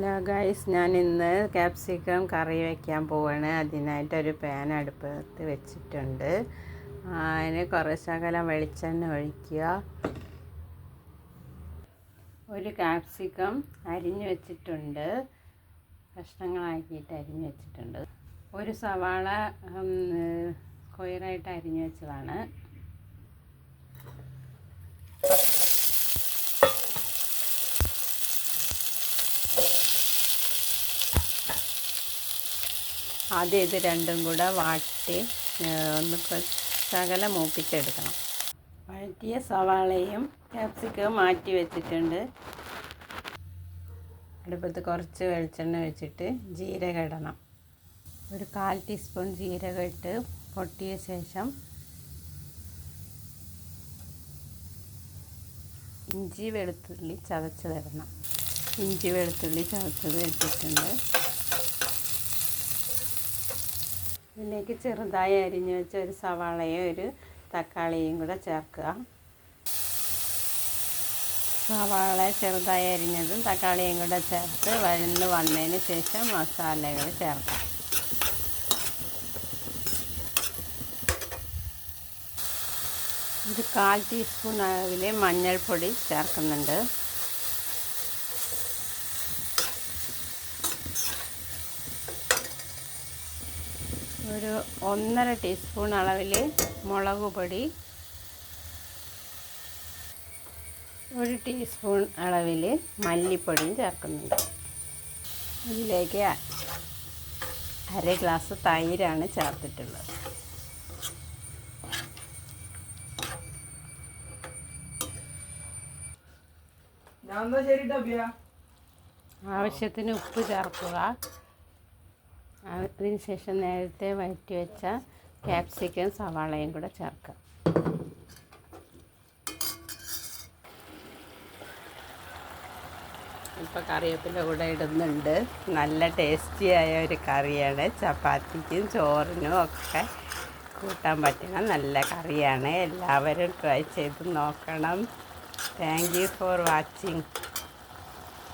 Hello guys ഞാൻ ഇന്ന് capsicum കറി വയ്ക്കാൻ പോവാണ്. അതിനായിട്ടൊരു പാൻ അടുപ്പത്ത് വെച്ചിട്ടുണ്ട്. അതിന് കുറച്ച് ശകലം വെളിച്ചെണ്ണ ഒഴിക്കുക. ഒരു ക്യാപ്സിക്കം അരിഞ്ഞു വെച്ചിട്ടുണ്ട്. കഷ്ണങ്ങളാക്കിയിട്ട് അരിഞ്ഞു വെച്ചിട്ടുണ്ട്. ഒരു സവാള സ്ക്വയറായിട്ട് അരിഞ്ഞു വെച്ചതാണ്. ആദ്യം ഇത് രണ്ടും കൂടെ വാട്ടി ഒന്ന് ശകല മൂപ്പിച്ചെടുക്കണം. വഴറ്റിയ സവാളയും ക്യാപ്സിക്കവും മാറ്റി വെച്ചിട്ടുണ്ട്. അടുപ്പത്ത് കുറച്ച് വെളിച്ചെണ്ണ വെച്ചിട്ട് ജീരകം ഇടണം ഒരു കാൽ ടീസ്പൂൺ ജീരകം ഇട്ട് പൊട്ടിയ ശേഷം ഇഞ്ചി വെളുത്തുള്ളി ചതച്ച് തരണം ഇഞ്ചി വെളുത്തുള്ളി ചതച്ചത് ഇട്ടിട്ടുണ്ട്. ഇതിലേക്ക് ചെറുതായി അരിഞ്ഞു വെച്ച ഒരു സവാളയും ഒരു തക്കാളിയും കൂടെ ചേർക്കുക. സവാള ചെറുതായി അരിഞ്ഞതും തക്കാളിയും കൂടെ ചേർത്ത് വഴന്ന് വന്നതിന് ശേഷം മസാലകൾ ചേർക്കാം. ഒരു കാൽ ടീസ്പൂൺ അളവിൽ മഞ്ഞൾപ്പൊടി ചേർക്കുന്നുണ്ട്. ഒരു ഒന്നര ടീസ്പൂൺ അളവിൽ മുളക് പൊടി ഒരു ടീസ്പൂൺ അളവിൽ മല്ലിപ്പൊടിയും ചേർക്കുന്നുണ്ട്. ഇതിലേക്ക് അര ഗ്ലാസ് തൈരാണ് ചേർത്തിട്ടുള്ളത്. ആവശ്യത്തിന് ഉപ്പ് ചേർക്കുക. അതിന് ശേഷം നേരത്തെ വഴറ്റി വെച്ച ക്യാപ്സിക്കം സവാളയും കൂടെ ചേർക്കാം ഇപ്പോൾ കറിവേപ്പിന്റെ കൂടെ ഇടുന്നുണ്ട്. നല്ല ടേസ്റ്റിയായ ഒരു കറിയാണ്. ചപ്പാത്തിക്കും ചോറിനും ഒക്കെ കൂട്ടാൻ പറ്റുന്ന നല്ല കറിയാണ്. എല്ലാവരും ട്രൈ ചെയ്ത് നോക്കണം. Thank you for watching